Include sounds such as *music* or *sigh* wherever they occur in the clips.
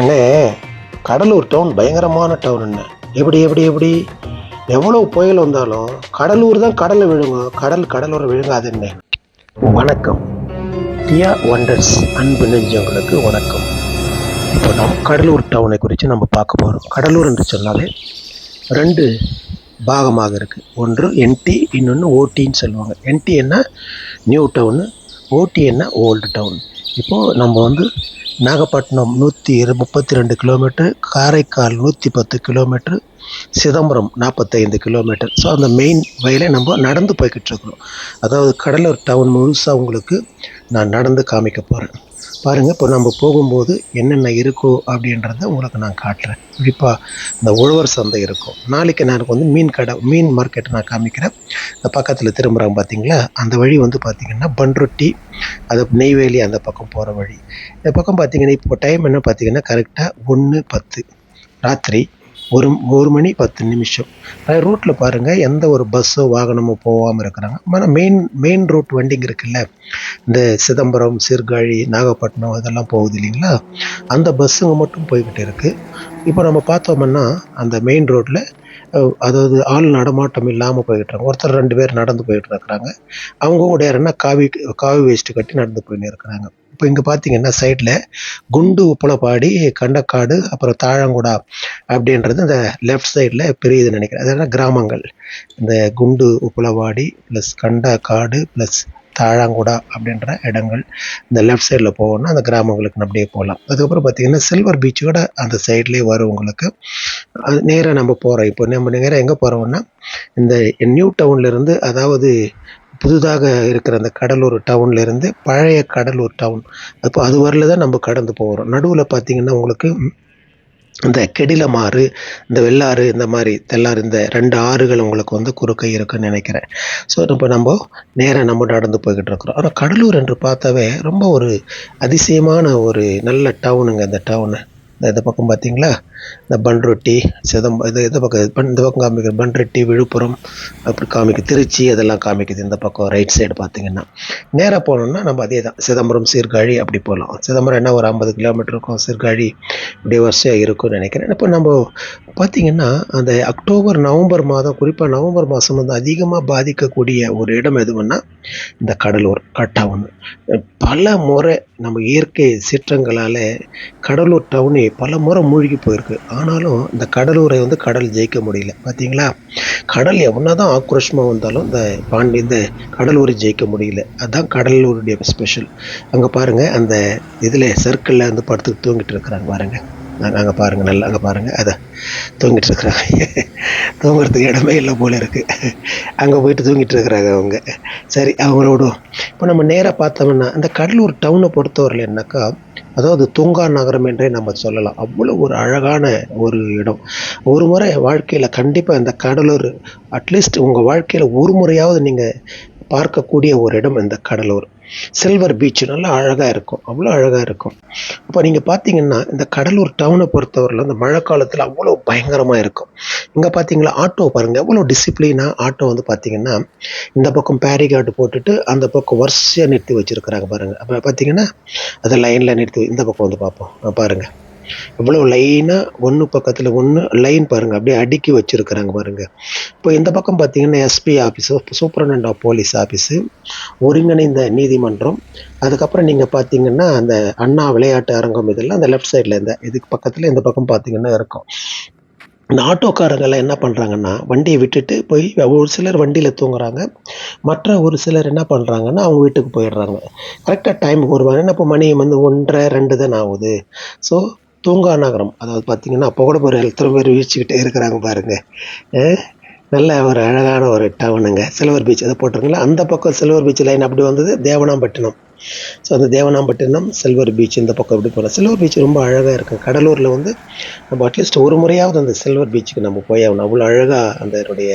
என்ன கடலூர் டவுன் பயங்கரமான டவுன் என்ன? எப்படி எப்படி எப்படி? எவ்வளோ புயல் வந்தாலும் கடலூர் தான் கடலை விழுங்கும். கடல் கடலூரை விழுங்காது என்ன. வணக்கம். டியா ஒண்டர்ஸ் அன்பு நெஞ்சவங்களுக்கு வணக்கம். இப்போ நம்ம கடலூர் டவுனை குறித்து நம்ம பார்க்க போகிறோம் கடலூர் என்று சொன்னாலே ரெண்டு பாகமாக இருக்குது ஒன்று என்டி இன்னொன்று ஓடின்னு சொல்லுவாங்க. என்டி என்ன? நியூ டவுனு ஓடி என்ன? ஓல்டு டவுன் இப்போது நம்ம வந்து நாகப்பட்டினம் நூற்றி இரு முப்பத்தி ரெண்டு கிலோமீட்டர் காரைக்கால் நூற்றி பத்து கிலோமீட்டர் சிதம்பரம் நாற்பத்தைந்து கிலோமீட்டர் ஸோ அந்த மெயின் வயலை நம்ம நடந்து போய்கிட்டு இருக்கிறோம். அதாவது கடலூர் டவுன் முழுசாக உங்களுக்கு நான் நடந்து காமிக்க போகிறேன் பாருங்கள் இப்போ நம்ம போகும்போது என்னென்ன இருக்கோ அப்படின்றத உங்களுக்கு நான் காட்டுறேன். குறிப்பாக இந்த உழவர் சந்தை இருக்கும். நாளைக்கு நான் வந்து மீன் கடை மீன் மார்க்கெட் நான் காமிக்கிறேன். இந்த பக்கத்தில் திரும்புகிறாங்க பார்த்தீங்களா அந்த வழி வந்து பார்த்திங்கன்னா பன்ருட்டி அது நெய்வேலி அந்த பக்கம் போகிற வழி. இந்த பக்கம் பார்த்தீங்கன்னா இப்போ டைம் என்ன பார்த்தீங்கன்னா கரெக்டாக ஒன்று பத்து. ராத்திரி ஒரு ஒரு மணி பத்து நிமிஷம். ரூட்டில் பாருங்கள் எந்த ஒரு பஸ்ஸோ வாகனமோ போகாமல் இருக்கிறாங்க. ஆனால் மெயின் மெயின் ரூட் வண்டிங்க இருக்குல்ல? இந்த சிதம்பரம் சீர்காழி நாகப்பட்டினம் இதெல்லாம் போகுது இல்லைங்களா? அந்த பஸ்ஸுங்க மட்டும் போய்கிட்டு இருக்குது இப்போ நம்ம பார்த்தோம்னா அந்த மெயின் ரோட்டில் அதாவது ஆள் நடமாட்டம் இல்லாமல் போய்கிட்டு இருக்காங்க. ஒருத்தர் ரெண்டு பேர் நடந்து போயிட்டு இருக்கிறாங்க. அவங்க கூட யாருன்னா காவி காவி வேஸ்ட்டு கட்டி நடந்து போயின்னு இருக்கிறாங்க. இப்போ இங்கே பார்த்தீங்கன்னா சைடில் குண்டு உப்பளப்பாடி கண்டக்காடு அப்புறம் தாழங்குடா அப்படின்றது இந்த லெஃப்ட் சைடில் பெரியது நினைக்கிறேன். அதெல்லாம் கிராமங்கள். இந்த குண்டு உப்பளவாடி ப்ளஸ் கண்டக்காடு ப்ளஸ் தாழாங்குடா அப்படின்ற இடங்கள் இந்த லெஃப்ட் சைடில் போகணும்னா அந்த கிராமங்களுக்கு அப்படியே போகலாம். அதுக்கப்புறம் பார்த்திங்கன்னா சில்வர் பீச்சோட அந்த சைட்லேயே வரும் உங்களுக்கு. அது நேராக நம்ம போகிறோம் இப்போ நம்ம நேராக எங்கே போகிறோம்னா இந்த நியூ டவுன்லேருந்து அதாவது புதுதாக இருக்கிற அந்த கடலூர் டவுன்லேருந்து பழைய கடலூர் டவுன். அப்போ அது வரல தான் நம்ம கடந்து போகிறோம். நடுவில் பார்த்தீங்கன்னா உங்களுக்கு இந்த கெடிலமாறு இந்த வெள்ளாறு இந்த மாதிரி தெல்லாறு இந்த ரெண்டு ஆறுகள் உங்களுக்கு வந்து குறுக்கை இருக்குன்னு நினைக்கிறேன். ஸோ இப்போ நம்ம நேராக நம்ம நடந்து போய்கிட்டு இருக்கிறோம். ஆனால் கடலூர் என்று பார்த்தாவே ரொம்ப ஒரு அதிசயமான ஒரு நல்ல டவுனுங்க அந்த டவுனு. இந்த இந்த பக்கம் பார்த்தீங்களா? இந்த பன்ருட்டி சிதம் இது இந்த பக்கம் பன் இந்த பக்கம் காமிக்கிற பன்ருட்டி விழுப்புரம் அப்படி காமிக்குது திருச்சி அதெல்லாம் காமிக்குது இந்த பக்கம் ரைட் சைடு பார்த்தீங்கன்னா. நேராக போனோம்னா நம்ம அதே தான். சிதம்பரம் சீர்காழி அப்படி போகலாம் சிதம்பரம் என்ன ஒரு ஐம்பது கிலோமீட்டர் இருக்கும்? சீர்காழி இப்படி வரிசையாக இருக்கும்னு நினைக்கிறேன். இப்போ நம்ம பார்த்தீங்கன்னா அந்த அக்டோபர் நவம்பர் மாதம் குறிப்பாக நவம்பர் மாதம் வந்து அதிகமாக பாதிக்கக்கூடிய ஒரு இடம் எதுவுன்னா இந்த கடலூர் கட்டவுன் பல முறை நம்ம இயற்கை சீற்றங்களால் கடலூர் டவுனே பல முறை மூழ்கி போயிருக்கு. ஆனாலும் இந்த கடலூரை வந்து கடல் ஜெயிக்க முடியல. பார்த்தீங்களா கடல் எவ்வளோ தான் ஆக்ரோஷமாக வந்தாலும் இந்த பாண்டி இந்த கடலூரை ஜெயிக்க முடியல. அதுதான் கடலூருடைய ஸ்பெஷல் அங்கே பாருங்கள் அந்த இதில் சர்க்கிளில் வந்து படுத்து தூங்கிட்டு இருக்கிறாங்க பாருங்கள் நாங்கள் அங்கே பாருங்கள் நல்லா அங்கே பாருங்கள் அதை தூங்கிட்டு இருக்கிறாங்க *laughs* தூங்குறதுக்கு இடமே இல்லை போல இருக்குது அங்கே போயிட்டு தூங்கிட்டு இருக்கிறாங்க அவங்க. சரி அவங்களோட இப்போ நம்ம நேராக பார்த்தோம்னா அந்த கடலூர் டவுனை பொறுத்தவரையில் என்னக்கா அதாவது தூங்கா நகரம் என்றே நம்ம சொல்லலாம். அவ்வளோ ஒரு அழகான ஒரு இடம். ஒரு முறை வாழ்க்கையில் கண்டிப்பாக இந்த கடலூர் அட்லீஸ்ட் உங்கள் வாழ்க்கையில் ஒரு முறையாவது நீங்கள் பார்க்கக்கூடிய ஒரு இடம் இந்த கடலூர். சில்வர் பீச் நல்லா அழகாக இருக்கும். அவ்வளோ அழகாக இருக்கும். அப்போ நீங்கள் பார்த்தீங்கன்னா இந்த கடலூர் டவுனை பொறுத்தவரையில் இந்த மழை காலத்தில் அவ்வளோ பயங்கரமாக இருக்கும். இங்கே பார்த்தீங்களா ஆட்டோ பாருங்கள் எவ்வளோ டிசிப்ளினாக ஆட்டோ வந்து பார்த்தீங்கன்னா இந்த பக்கம் பேரிகார்டு போட்டுட்டு அந்த பக்கம் வரிசையாக நிறுத்தி வச்சுருக்கிறாங்க பாருங்கள் அப்போ பார்த்தீங்கன்னா அதை லைனில் நிறுத்தி இந்த பக்கம் வந்து பார்ப்போம். பாருங்கள் இவ்வளோ லைனாக ஒன்று பக்கத்தில் ஒன்று லைன் பாருங்கள் அப்படியே அடுக்கி வச்சுருக்குறாங்க பாருங்கள் இப்போ இந்த பக்கம் பார்த்தீங்கன்னா SP office superintendent of police office ஒருங்கிணைந்த நீதிமன்றம். அதுக்கப்புறம் நீங்கள் பார்த்தீங்கன்னா அந்த அண்ணா விளையாட்டு அரங்கம் இதெல்லாம் அந்த லெஃப்ட் சைடில் இந்த இதுக்கு பக்கத்தில் இந்த பக்கம் பார்த்தீங்கன்னா இருக்கும். இந்த ஆட்டோக்காரங்கெல்லாம் என்ன பண்ணுறாங்கன்னா வண்டியை விட்டுட்டு போய் ஒரு சிலர் வண்டியில் தூங்குறாங்க. மற்ற ஒரு சிலர் என்ன பண்ணுறாங்கன்னா அவங்க வீட்டுக்கு போயிடுறாங்க. கரெக்டாக டைமுக்கு வருவாங்க. ஏன்னா இப்போ மணி வந்து ஒன்றரை ரெண்டு தான் ஆகுது. ஸோ தூங்கா நகரம் அதாவது பார்த்தீங்கன்னா அப்போ கூட ஒரு எத்தனை பேர் வீழ்ச்சிக்கிட்டே இருக்கிறாங்க பாருங்கள் நல்ல ஒரு அழகான ஒரு டவுனுங்க சில்வர் பீச் அதை போட்டிருங்களா அந்த பக்கம் சில்வர் பீச் லைன் அப்படி வந்தது தேவனாம்பட்டினம். ஸோ அந்த தேவனாம்பட்டினம் சில்வர் பீச் இந்த பக்கம் இப்படி போகலாம். சில்வர் பீச் ரொம்ப அழகாக இருக்கும். கடலூரில் வந்து நம்ம அட்லீஸ்ட் ஒரு முறையாவது அந்த சில்வர் பீச்சுக்கு நம்ம போய் ஆகணும். அவ்வளோ அழகாக அதனுடைய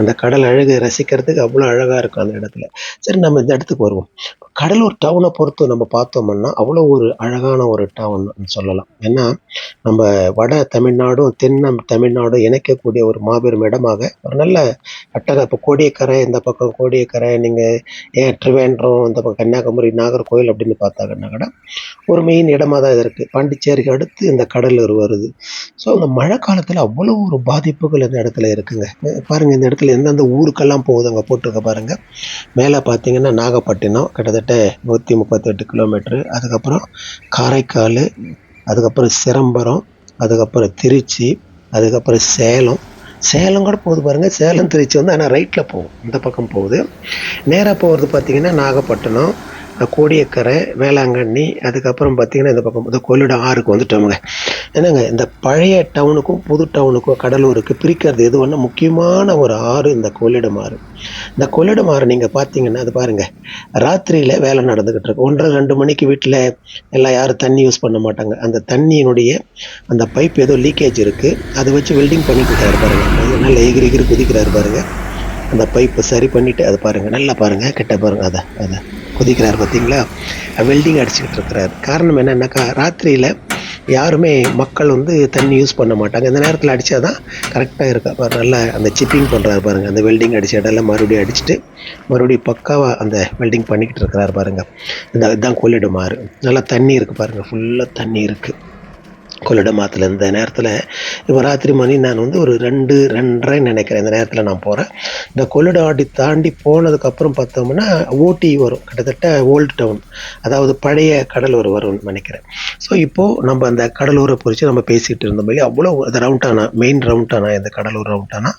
அந்த கடல் அழகை ரசிக்கிறதுக்கு அவ்வளோ அழகாக இருக்கும் அந்த இடத்துல. சரி நம்ம இந்த இடத்துக்கு வருவோம். கடலூர் டவுனை பொறுத்து நம்ம பார்த்தோம்னா அவ்வளோ ஒரு அழகான ஒரு டவுன் சொல்லலாம். ஏன்னா நம்ம வட தமிழ்நாடும் தென் தமிழ்நாடும் இணைக்கக்கூடிய ஒரு மாபெரும் இடமாக ஒரு நல்ல அட்டக இப்போ கோடியக்கரை இந்த பக்கம் கோடியக்கரை நீங்கள் ஏன் ட்ரிவேண்ட்ரம் இந்த பக்கம் கன்னியாகுமரி நாகர்கோவில் அப்படின்னு பார்த்தாங்கன்னாக்கடா ஒரு மெயின் இடமாக தான் இது இருக்குது பாண்டிச்சேரிக்கு அடுத்து இந்த கடலூர் வருது. ஸோ அந்த மழை காலத்தில் அவ்வளோ ஒரு பாதிப்புகள் இந்த இடத்துல இருக்குங்க. பாருங்கள் இந்த இடத்துல எந்தெந்த ஊருக்கெல்லாம் போகுது அங்கே போட்டிருக்க பாருங்கள் மேலே பார்த்தீங்கன்னா நாகப்பட்டினம் கிட்டத்தட்ட நூற்றி முப்பத்தெட்டு கிலோமீட்ரு அதுக்கப்புறம் காரைக்கால் அதுக்கப்புறம் சிரம்பரம் அதுக்கப்புறம் திருச்சி அதுக்கப்புறம் சேலம். சேலம் கூட போகுது பாருங்க. சேலம் திருச்சி வந்து ஆனால் ரைட்டில் போகும். இந்த பக்கம் போகுது. நேராக போகிறது பார்த்திங்கன்னா நாகப்பட்டினம் கோடியக்கரை வேளாங்கண்ணி அதுக்கப்புறம் பார்த்தீங்கன்னா இந்த பக்கம் இந்த கோயிலோட ஆறுக்கு வந்துட்டோமுங்க. என்னங்க இந்த பழைய டவுனுக்கும் புது டவுனுக்கும் கடலூருக்கு பிரிக்கிறது எது ஒன்று முக்கியமான ஒரு ஆறு இந்த கொள்ளிடம் ஆறு இந்த கொள்ளிடம் ஆறு நீங்கள் பார்த்தீங்கன்னா அது பாருங்கள் ராத்திரியில் வேலை நடந்துக்கிட்டு இருக்கு. ஒன்றரை ரெண்டு மணிக்கு வீட்டில் எல்லாம் யாரும் தண்ணி யூஸ் பண்ண மாட்டாங்க. அந்த தண்ணியினுடைய அந்த பைப் ஏதோ லீக்கேஜ் இருக்குது அதை வச்சு வெல்டிங் பண்ணிட்டு இருக்காரு பாருங்க. நல்லா எகிரி எகிரி குதிக்கிறாரு பாருங்கள் அந்த பைப்பை சரி பண்ணிவிட்டு அதை பாருங்கள் நல்லா பாருங்க கிட்ட பாருங்கள் அதை அதை. குதிக்கிறாரு பார்த்தீங்களா? வெல்டிங் அடிச்சுக்கிட்டு இருக்கிறாரு. காரணம் என்னன்னாக்கா ராத்திரியில் யாருமே மக்கள் வந்து தண்ணி யூஸ் பண்ண மாட்டாங்க. இந்த நேரத்தில் அடித்தா தான் கரெக்டாக இருக்கா. பாரு நல்லா அந்த சிப்பிங் பண்ணுறாரு பாருங்கள் அந்த வெல்டிங் அடிச்ச இடம்லாம் மறுபடியும் அடிச்சுட்டு மறுபடியும் பக்காவாக அந்த வெல்டிங் பண்ணிக்கிட்டு இருக்கிறாரு பாருங்கள் இந்த இதுதான் கொள்ளிடுமாறு ஆறு நல்லா தண்ணி இருக்குது பாருங்கள் ஃபுல்லாக தண்ணி இருக்குது கொள்ளிடமாத்தில் இந்த நேரத்தில் இப்போ ராத்திரி மணி நான் வந்து ஒரு ரெண்டு ரெண்டரை நினைக்கிறேன். இந்த நேரத்தில் நான் போகிறேன் இந்த கொள்ளிடம் ஆடி தாண்டி போனதுக்கப்புறம் பார்த்தோம்னா ஊட்டி வரும். கிட்டத்தட்ட ஓல்டு டவுன். அதாவது பழைய கடலூர் வரும்னு நினைக்கிறேன். ஸோ இப்போது நம்ம அந்த கடலூரை குறித்து நம்ம பேசிகிட்டு இருந்த மாதிரி அவ்வளோ அந்த ரவுண்டானா மெயின் ரவுண்டானா இந்த கடலூர் ரவுண்டானா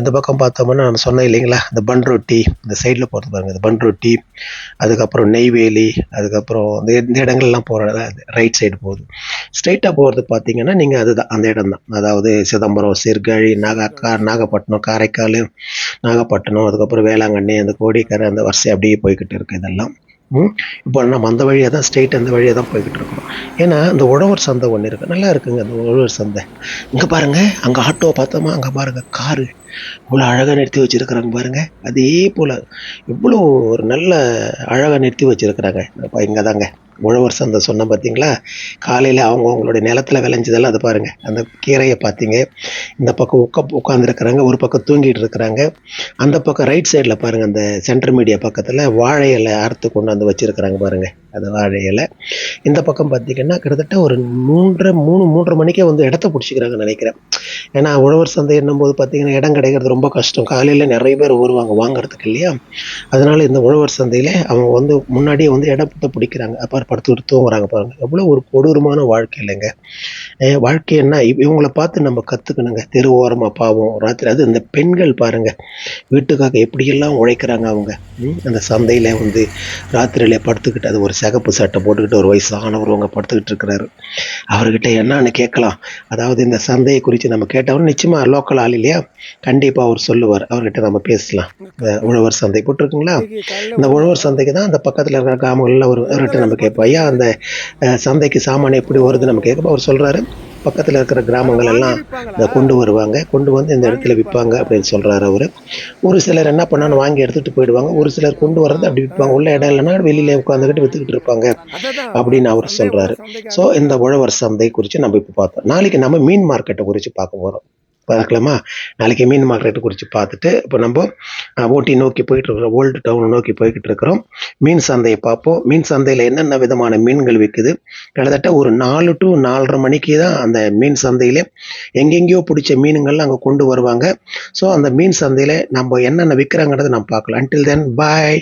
இந்த பக்கம் பார்த்தோம்னா நான் சொன்னேன் இல்லைங்களா? இந்த பன் ரொட்டி இந்த சைடில் போகிறது பாருங்க. இந்த பன் ரொட்டி அதுக்கப்புறம் நெய்வேலி அதுக்கப்புறம் இந்த இடங்கள்லாம் போகிற ரைட் சைடு போகுது. ஸ்ட்ரைட்டாக போகிறது பார்த்தீங்கன்னா நீங்கள் அதுதான் அந்த இடம் தான் அதாவது சிதம்பரம் சிறுகழி நாகா நாகப்பட்டினம் காரைக்கால் நாகப்பட்டினம் அதுக்கப்புறம் வேளாங்கண்ணி அந்த கோடிக்கரை அந்த வரிசை அப்படியே போய்கிட்டு இருக்குது இதெல்லாம். இப்போ நம்ம அந்த வழியாக தான் ஸ்டேட் அந்த வழியாக தான் போய்கிட்டு இருக்கோம். ஏன்னா இந்த உழவர் சந்தை ஒன்று இருக்குது நல்லா இருக்குங்க அந்த உழவர் சந்தை. இங்கே பாருங்க அங்கே ஆட்டோ பார்த்தோமா? அங்கே பாருங்க காரு. இவ்வளோ அழகாக நிறுத்தி வச்சுருக்குறாங்க பாருங்கள் அதே போல் இவ்வளோ ஒரு நல்ல அழகாக நிறுத்தி வச்சுருக்குறாங்க. இங்கே தாங்க உழவர் சந்தை சொன்னேன் பார்த்தீங்களா காலையில் அவங்க அவங்களுடைய நிலத்துல விளைஞ்சதெல்லாம் அது பாருங்கள் அந்த கீரையை பார்த்தீங்க இந்த பக்கம் உட்கா உட்காந்துருக்குறாங்க ஒரு பக்கம் தூங்கிட்டு இருக்கிறாங்க. அந்த பக்கம் ரைட் சைடில் பாருங்கள் அந்த சென்டர் மீடியா பக்கத்தில் வாழை இலை அறுத்து கொண்டு வந்து வச்சிருக்கிறாங்க பாருங்கள் அந்த வாழை இலை. இந்த பக்கம் பார்த்தீங்கன்னா கிட்டத்தட்ட ஒரு மூன்றரை மூணு மூன்றரை மணிக்கே வந்து இடத்த பிடிச்சிக்கிறாங்கன்னு நினைக்கிறேன். ஏன்னா உழவர் சந்தை என்னும்போது பார்த்தீங்கன்னா இடம் கிடைக்கிறது ரொம்ப கஷ்டம். காலையில் நிறைய பேர் வருவாங்க வாங்குறதுக்கு இல்லையா? அதனால் இந்த உழவர் சந்தையில் அவங்க வந்து முன்னாடியே வந்து இடத்த பிடிக்கிறாங்க. அப்போ அப்புறம் படுத்துக்கிட்டு தூங்குறாங்க பாருங்க. எவ்வளோ ஒரு கொடூரமான வாழ்க்கை இல்லைங்க. வாழ்க்கை என்ன? இவ- இவங்கள பார்த்து நம்ம கற்றுக்கணுங்க தெரு ஓரமாக பாவம் ராத்திரி அது இந்த பெண்கள் பாருங்க. வீட்டுக்காக எப்படியெல்லாம் உழைக்கிறாங்க அவங்க? அந்த சந்தையில் வந்து ராத்திரியில படுத்துக்கிட்டு அது ஒரு சிகப்பு சட்டை போட்டுக்கிட்டு ஒரு வயசானவர் அவங்க படுத்துக்கிட்டு இருக்கிறாரு. அவர்கிட்ட என்னன்னு கேட்கலாம். அதாவது இந்த சந்தையை குறித்து நம்ம கேட்டவர் நிச்சயமாக லோக்கல் ஆள் இல்லையா? கண்டிப்பாக அவர் சொல்லுவார். அவர்கிட்ட நம்ம பேசலாம். உழவர் சந்தை போட்டிருக்குங்களா? இந்த உழவர் சந்தைக்கு தான் அந்த பக்கத்தில் இருக்கிற கிராமங்கள்ல ஒரு அவர்கிட்ட நம்ம கேட்போம் ஐயா அந்த சந்தைக்கு சாமான் எப்படி வருது நம்ம கேட்கப்போ அவர் சொல்றாரு பக்கத்தில் இருக்கிற கிராமங்கள் எல்லாம் இதை கொண்டு வருவாங்க. கொண்டு வந்து இந்த இடத்துல விற்பாங்க அப்படின்னு சொல்றாரு அவரு. ஒரு சிலர் என்ன பண்ணாலும் வாங்கி எடுத்துட்டு போயிடுவாங்க. ஒரு சிலர் கொண்டு வர்றது அப்படி விற்பாங்க. உள்ள இடம் இல்லைன்னா வெளியில உட்காந்துக்கிட்டு வித்துக்கிட்டு இருப்பாங்க அப்படின்னு அவர் சொல்றாரு. ஸோ இந்த உழவர் சந்தை குறித்து நம்ம இப்போ பார்த்தோம். நாளைக்கு நம்ம மீன் மார்க்கெட்டை குறித்து பார்க்க போகிறோம் பார்க்கலாமா? நாளைக்கு மீன் மார்க்கெட்டை குறித்து பார்த்துட்டு இப்போ நம்ம ஓட்டி ஊட்டி நோக்கி போயிட்டு இருக்கிறோம் ஓல்டு டவுன் நோக்கி போய்கிட்டு இருக்கிறோம் மீன் சந்தையை பார்ப்போம். மீன் சந்தையில் என்னென்ன விதமான மீன்கள் விற்குது கிட்டத்தட்ட ஒரு நாலு டு நாலரை மணிக்கு தான் அந்த மீன் சந்தையிலே எங்கெங்கேயோ பிடிச்ச மீனுங்கள்லாம் அங்கே கொண்டு வருவாங்க. ஸோ அந்த மீன் சந்தையில் நம்ம என்னென்ன விற்கிறாங்கிறத நம்ம பார்க்கலாம். அன்டில் தென் பாய்